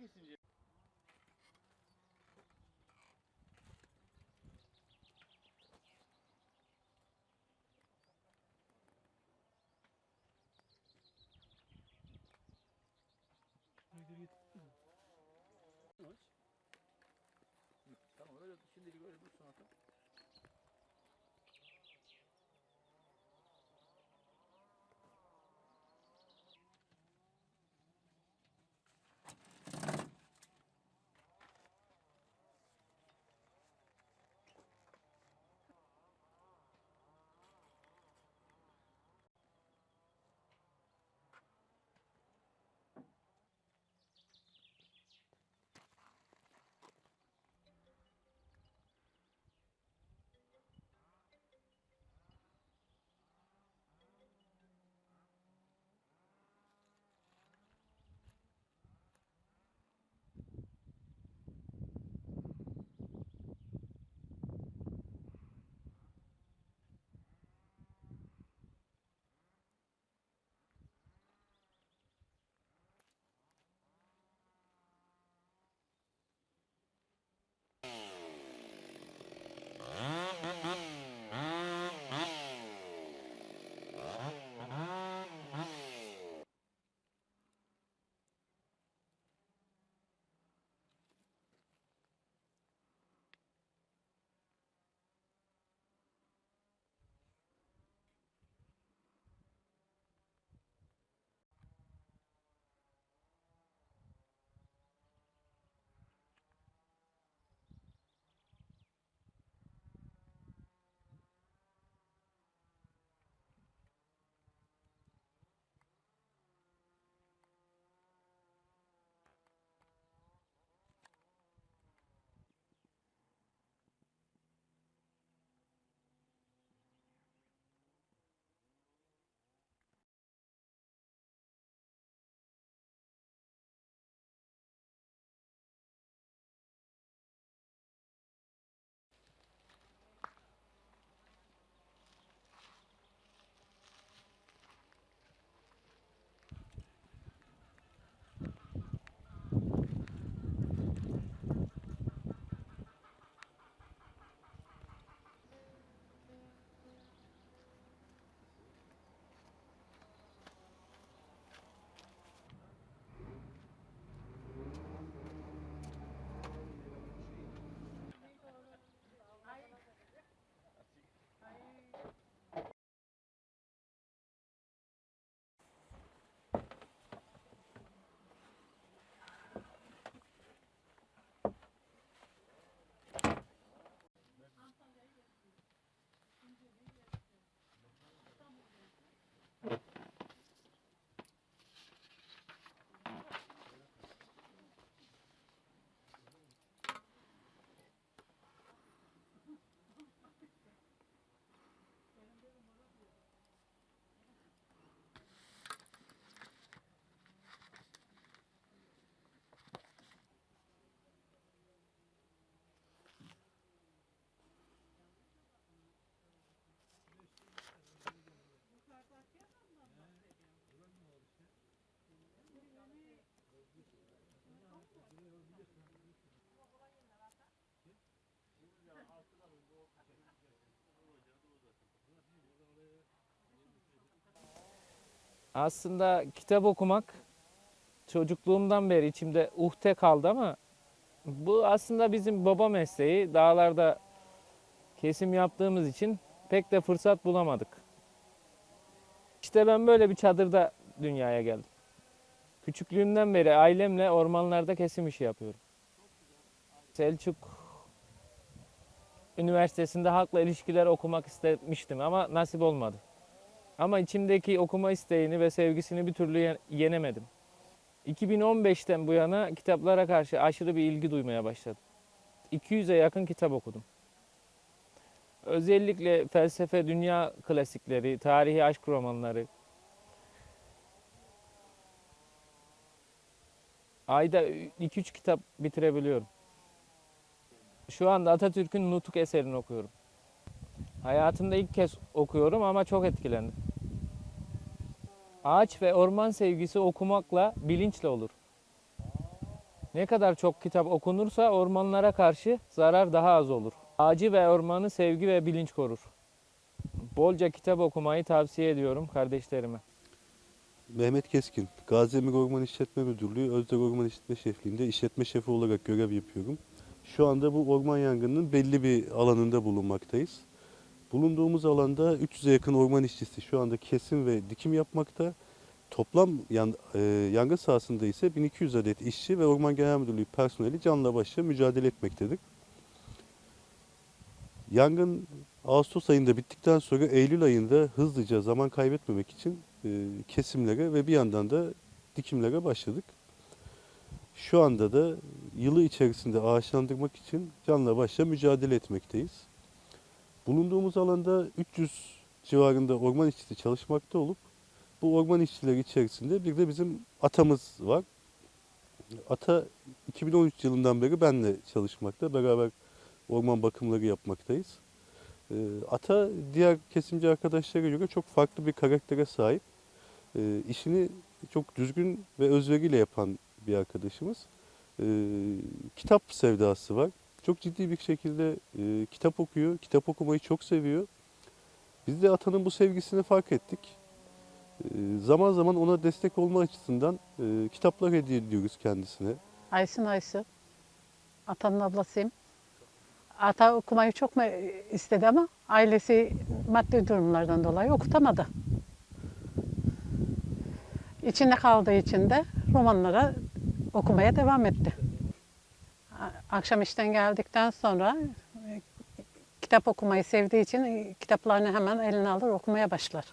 kesince. Tamam öyle şimdilik öyle dursun ata. Aslında kitap okumak çocukluğumdan beri içimde uhde kaldı ama bu aslında bizim baba mesleği. Dağlarda kesim yaptığımız için pek de fırsat bulamadık. İşte ben böyle bir çadırda dünyaya geldim. Küçüklüğümden beri ailemle ormanlarda kesim işi yapıyorum. Selçuk Üniversitesi'nde halkla ilişkiler okumak istemiştim ama nasip olmadı. Ama içimdeki okuma isteğini ve sevgisini bir türlü ye- yenemedim. 2015'ten bu yana kitaplara karşı aşırı bir ilgi duymaya başladım. 200'e yakın kitap okudum. Özellikle felsefe, dünya klasikleri, tarihi aşk romanları. Ayda 2-3 kitap bitirebiliyorum. Şu anda Atatürk'ün Nutuk eserini okuyorum. Hayatımda ilk kez okuyorum ama çok etkilendim. Ağaç ve orman sevgisi okumakla bilinçle olur. Ne kadar çok kitap okunursa ormanlara karşı zarar daha az olur. Ağacı ve ormanı sevgi ve bilinç korur. Bolca kitap okumayı tavsiye ediyorum kardeşlerime. Mehmet Keskin, Gazi Emir Orman İşletme Müdürlüğü Özder Orman İşletme Şefliği'nde işletme şefi olarak görev yapıyorum. Şu anda bu orman yangınının belli bir alanında bulunmaktayız. Bulunduğumuz alanda 300'e yakın orman işçisi şu anda kesim ve dikim yapmakta. Toplam yan- e, yangın sahasında ise 1200 adet işçi ve Orman Genel Müdürlüğü personeli canla başla mücadele etmektedir. Yangın Ağustos ayında bittikten sonra Eylül ayında hızlıca zaman kaybetmemek için e, kesimlere ve bir yandan da dikimlere başladık. Şu anda da yılı içerisinde ağaçlandırmak için canla başla mücadele etmekteyiz. Bulunduğumuz alanda 300 civarında orman işçisi çalışmakta olup bu orman işçileri içerisinde bir de bizim atamız var. Ata 2013 yılından beri benle çalışmakta. Beraber orman bakımları yapmaktayız. Ee, Ata diğer kesimci arkadaşlara göre çok farklı bir karaktere sahip. Ee, işini çok düzgün ve özveriyle yapan bir arkadaşımız. Ee, kitap sevdası var. Çok ciddi bir şekilde e, kitap okuyor, kitap okumayı çok seviyor. Biz de Ata'nın bu sevgisini fark ettik. Ee, zaman zaman ona destek olma açısından e, kitaplar hediye ediyoruz kendisine. Aysun Aysu. Atanın ablasıyım. Ata okumayı çok me- istedi ama ailesi maddi durumlardan dolayı okutamadı. İçinde kaldığı için de romanlara okumaya devam etti. Akşam işten geldikten sonra e, kitap okumayı sevdiği için e, kitaplarını hemen eline alır okumaya başlar.